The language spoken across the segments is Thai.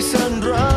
sunrise.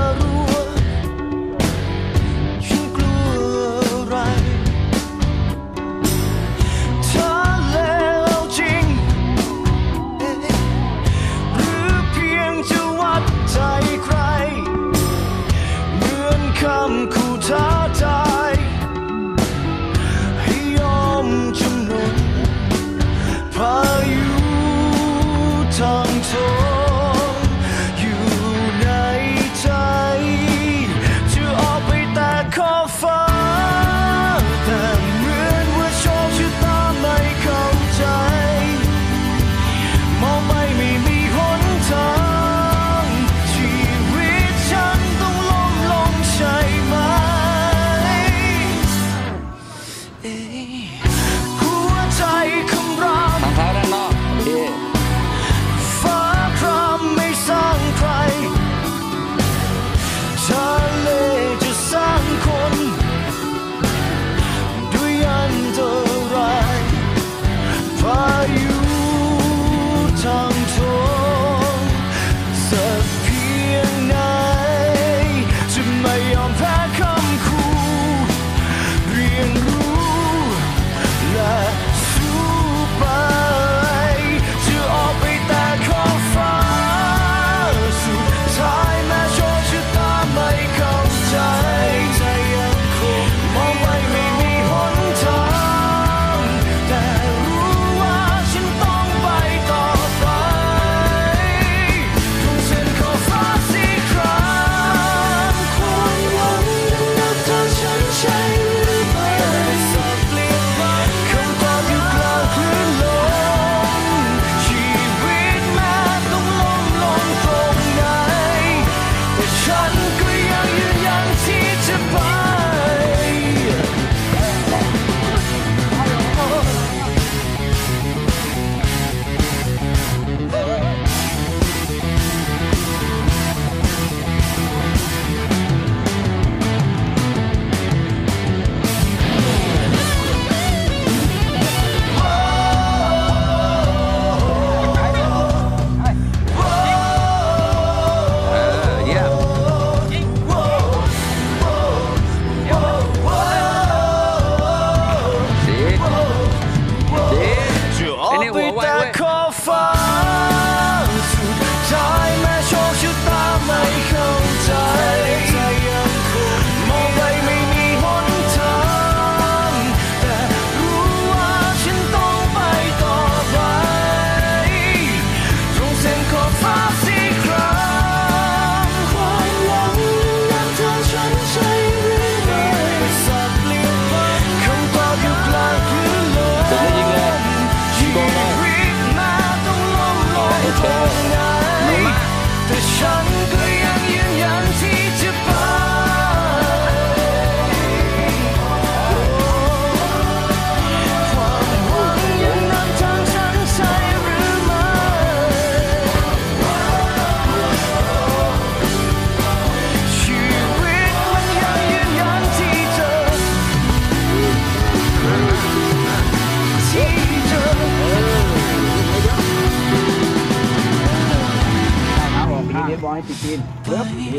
ปีดีนเพิ่มนี่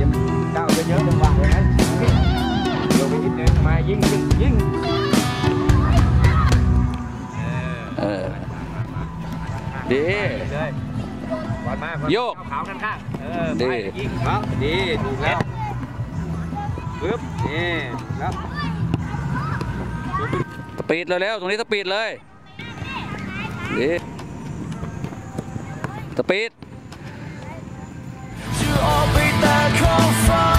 ยังเก้าเยอะจังหวะเลยนะโยกไปนิดนึงมายิงยิงยิงเออดีวัลมาโยกขาวข้างๆเออดียิงครับดีถูกแล้วปึ๊บนี่แล้วสปีดเลยแล้วตรงนี้สปีดเลยดีสปีด fall.